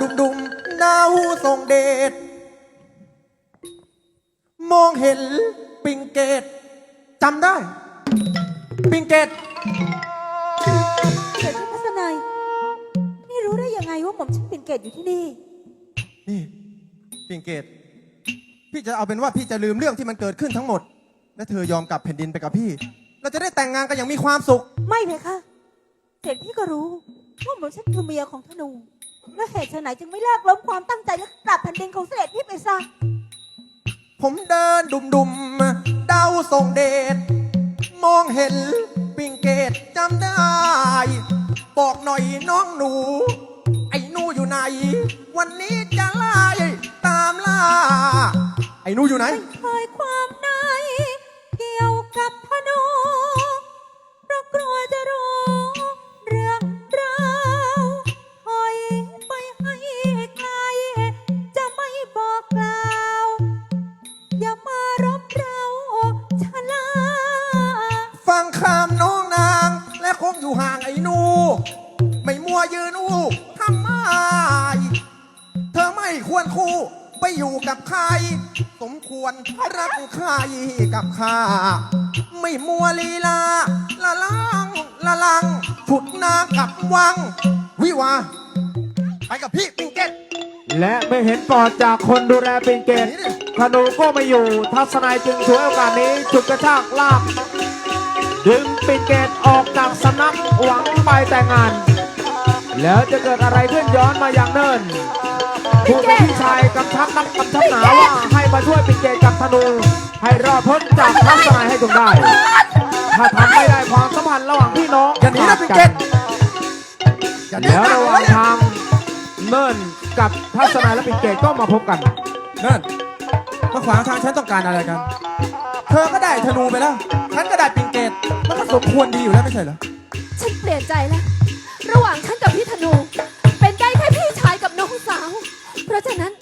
ดุมดุมหน้าหูทรงเดช มองเห็นปิงเกตจำได้ ปิงเกตเกิดขึ้นทัศนัยนี่รู้ได้ยังไงว่าผมชื่อปิงเกตอยู่ที่นี่ นี่ปิงเกต พี่จะเอาเป็นว่าพี่จะลืมเรื่องที่มันเกิดขึ้นทั้งหมด และเธอยอมกลับแผ่นดินไปกับพี่ เราจะได้แต่งงานกันอย่างมีความสุข ไม่เพคะเสร็จพี่ก็รู้ว่าผมฉันคือเมียของธนู และเหตุไฉนจึงไม่เลิกล้มความตั้งใจและกลับแผ่นดินของเสด็จพี่ไปซะผมเดินดุมดุมๆเดาส่งเดชมองเห็นปิงเกตจำได้ บอกหน่อยน้องหนู ไอ้หนูอยู่ไหน วันนี้จะไล่ตามล่า ไอ้หนูอยู่ไหน ไม่เคย อยู่ห่างไอ้หนูไม่มัวยืนอู้ทำไม เธอไม่ควรคู่ไปอยู่กับใคร สมควรรักใครกับข้า ไม่มัวลีลา ละลังละลังฉุดนางกลับวัง วิวา ไปกับพี่ปิงเก็ตและไม่เห็นปอดจากคนดูแลปิงเกตธนูก็ไม่อยู่ ทัศนัยจึงฉวยโอกาสนี้จุดกระชากลาก ดึงปิงเกตออกจากสำนักหวังไปแต่งงาน แล้วจะเกิดอะไรขึ้นย้อนมาอย่างเนิ่นผู้เป็นพี่ชายกำชับนักกำชับหนาว่าให้มาช่วยปิงเกตกับธนู ให้รอดพ้นจากทัศนัยให้จงได้ ถ้าทำไม่ได้ความสัมพันธ์ระหว่างพี่น้องอย่าหนีนะปิงเก็ตอย่าหนีแล้วนะระหว่างทางเนิ่นกับทัศนัยและปิงเกตก็มาพบกันนั่น มาขวางทางฉันต้องการอะไรกัน เธอก็ได้ธนูไปแล้ว ฉันก็ได้ปิงเกต มันก็สมควรดีอยู่แล้วไม่ใช่เหรอ ฉันเปลี่ยนใจแล้ว ระหว่างฉันกับพี่ธนู เป็นได้แค่พี่ชายกับน้องสาว เพราะฉะนั้น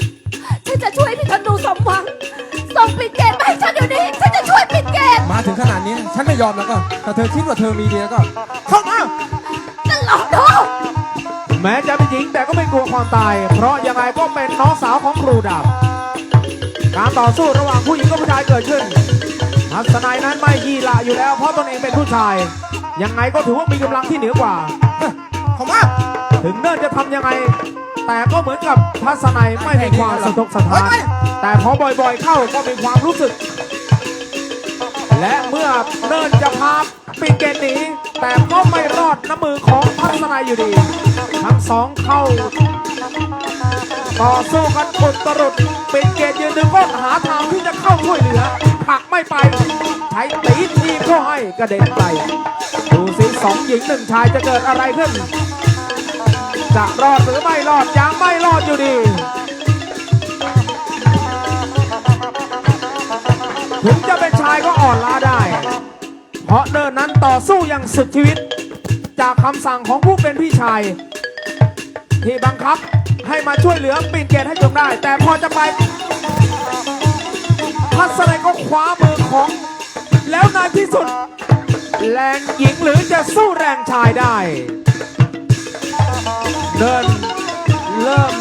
ฉันจะช่วยพี่ธนูสมหวัง ส่งปิดเกตมาให้ฉันเดี๋ยวนี้ ฉันจะช่วยปิดเกตมาถึงขนาดนี้ฉันไม่ยอมแล้วก็ถ้าเธอคิดว่าเธอมีดีแล้วก็ เข้ามา นั่นหลอกดู แม้จะเป็นหญิงแต่ก็ไม่กลัวความตาย เพราะยังไงก็เป็นน้องสาวของครูดาบ การต่อสู้ระหว่างผู้หญิงกับผู้ชายเกิดขึ้นทัศนัยนั้นไม่ยีหละอยู่แล้ว เพราะตนเองเป็นผู้ชาย ยังไงก็ถือว่ามีกำลังที่เหนือกว่าเข้ามาถึงเนิ่นจะทำยังไง แต่ก็เหมือนกับทัศนัยไม่มีความสะทกสะท้านแต่พอบ่อยๆเข้าก็มีความรู้สึก และเมื่อเนิ่นจะพาปิงเกตหนีแต่ก็ไม่รอดน้ำมือของทัศนัยอยู่ดี ทั้งสองเข้า ต่อสู้กันอุดตรุดเปิงเกตยืนดึงก้นหาทางที่จะเข้าช่วยเหลือผลักไม่ไปใช้ตีทีบเข้าให้กระเด็นไป ดูสิสองหญิงหนึ่งชายจะเกิดอะไรขึ้น จะรอดหรือไม่รอดยังไม่รอดอยู่ดีถึงจะเป็นชายก็อ่อนล้าได้ เพราะเนินนั้นต่อสู้อย่างสุดชีวิต จากคำสั่งของผู้เป็นพี่ชาย ที่บังคับให้มาช่วยเหลือปินเกตให้จงได้ แต่พอจะไปพัสนัยก็คว้ามือของ แล้วในที่สุด แรงหญิงหรือจะสู้แรงชายได้ เดินเริ่ม